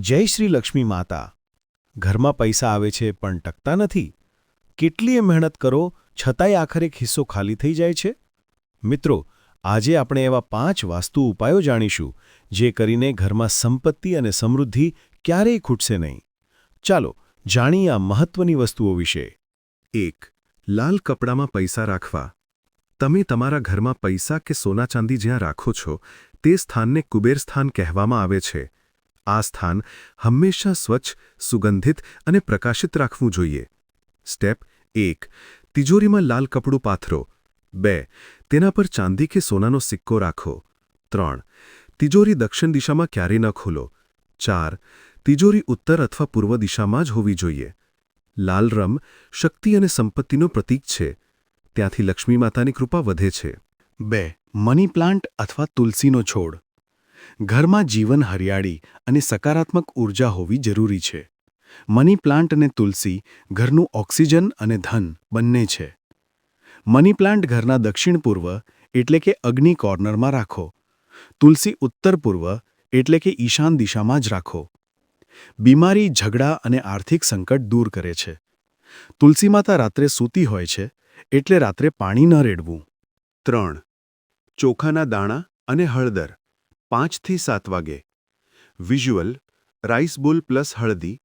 જય શ્રી લક્ષ્મી માતા. ઘરમાં પૈસા આવે છે પણ ટકતા નથી. કેટલીય મહેનત કરો, છતાંય આખરે હિસ્સો ખાલી થઈ જાય છે? મિત્રો, આજે આપણે એવા પાંચ વાસ્તુ ઉપાયો જાણીશું, જે કરીને ઘરમાં સંપત્તિ અને સમૃદ્ધિ ક્યારેય ખૂટશે નહીં. ચાલો, જાણીએ આ મહત્વની વસ્તુઓ વિશે. એક, લાલ કપડામાં પૈસા રાખવા. તમે તમારા ઘરમાં પૈસા કે સોના ચાંદી જ્યાં રાખો છો, તે સ્થાનને કુબેર સ્થાન કહેવામાં આવે છે. આ સ્થાન હંમેશા સ્વચ્છ, સુગંધિત અને પ્રકાશિત રાખવું જોઈએ. સ્ટેપ એક, તિજોરીમાં લાલ કપડું પાથરો. બે, તેના પર ચાંદી કે સોનાનો સિક્કો રાખો. ત્રણ, તિજોરી દક્ષિણ દિશામાં ક્યારેય ન ખોલો. ચાર, તિજોરી ઉત્તર અથવા પૂર્વ દિશામાં જ હોવી જોઈએ. લાલ રમ શક્તિ અને સંપત્તિનો પ્રતીક છે. ત્યાંથી લક્ષ્મી માતાની કૃપા વધે છે. બે, મની પ્લાન્ટ અથવા તુલસીનો છોડ. ઘરમાં જીવન હરિયાળી અને સકારાત્મક ઊર્જા હોવી જરૂરી છે. મની પ્લાન્ટ અને તુલસી ઘરનું ઓક્સિજન અને ધન બંને છે. મની પ્લાન્ટ ઘરના દક્ષિણ પૂર્વ એટલે કે અગ્નિ કોર્નરમાં રાખો. તુલસી ઉત્તર પૂર્વ એટલે કે ઈશાન દિશામાં જ રાખો. બીમારી, ઝઘડા અને આર્થિક સંકટ દૂર કરે છે. તુલસી માતા રાત્રે સૂતી હોય છે એટલે રાત્રે પાણી ન રેડવું. ત્રણ. ચોખાના દાણા અને હળદર. પાંચથી સાત વાગે. વિઝ્યુઅલ રાઈસ બોલ પ્લસ હળદી.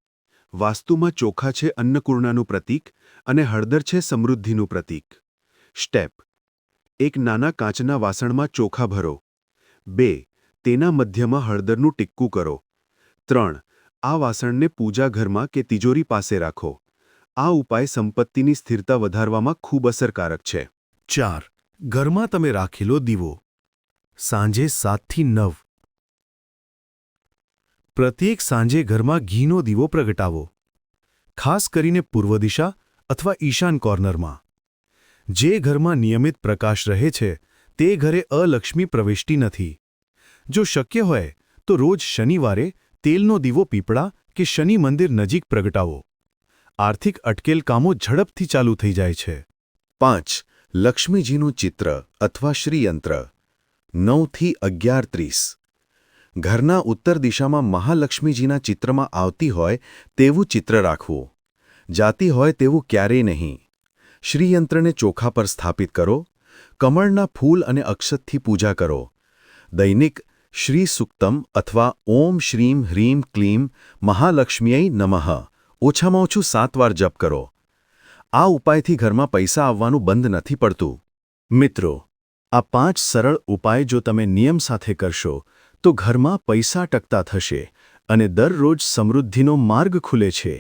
વાસ્તુમાં ચોખા છે અન્નપૂર્ણાનું પ્રતીક અને હળદર છે સમૃદ્ધિનું પ્રતીક. સ્ટેપ એક નાના કાચના વાસણમાં ચોખા ભરો. બે, તેના મધ્યમાં હળદરનું ટિક્કું કરો. ત્રણ, આ વાસણને પૂજા ઘરમાં કે તિજોરી પાસે રાખો. આ ઉપાય સંપત્તિની સ્થિરતા વધારવામાં ખૂબ અસરકારક છે. ચાર, ઘરમાં તમે રાખેલો દીવો. સાંજે સાતથી નવ. પ્રત્યેક સાંજે ઘરમાં ઘીનો દીવો પ્રગટાવો. ખાસ કરીને પૂર્વ દિશા અથવા ઈશાન કોર્નરમાં. જે ઘરમાં નિયમિત પ્રકાશ રહે છે, તે ઘરે અલક્ષ્મી પ્રવેશતી નથી. જો શક્ય હોય, તો રોજ શનિવારે તેલનો દીવો પીપળા કે શનિ મંદિર નજીક પ્રગટાવો. આર્થિક અટકેલ કામો ઝડપથી ચાલુ થઈ જાય છે. પાંચ. લક્ષ્મીજીનું ચિત્ર અથવા શ્રીયંત્ર. નવથી અગિયાર ત્રીસ. ઘરના ઉત્તર દિશામાં મહાલક્ષ્મીજીના ચિત્રમાં આવતી હોય તેવું ચિત્ર રાખવું. જાતી હોય તેવું ક્યારેય નહીં. શ્રીયંત્રને ચોખા પર સ્થાપિત કરો. કમળના ફૂલ અને અક્ષતથી પૂજા કરો. દૈનિક શ્રી સુક્તમ અથવા ઓમ શ્રીમ હ્રીમ ક્લીમ મહાલક્ષ્મીય નમઃ. ઓછામાં ઓછું સાત વાર જપ કરો. આ ઉપાયથી ઘરમાં પૈસા આવવાનું બંધ નથી પડતું. મિત્રો આ પાંચ સરળ ઉપાય જો તમે નિયમ સાથે કરશો, તો ઘરમાં પૈસા ટકતા થશે અને દરરોજ સમૃદ્ધિનો માર્ગ ખુલે છે.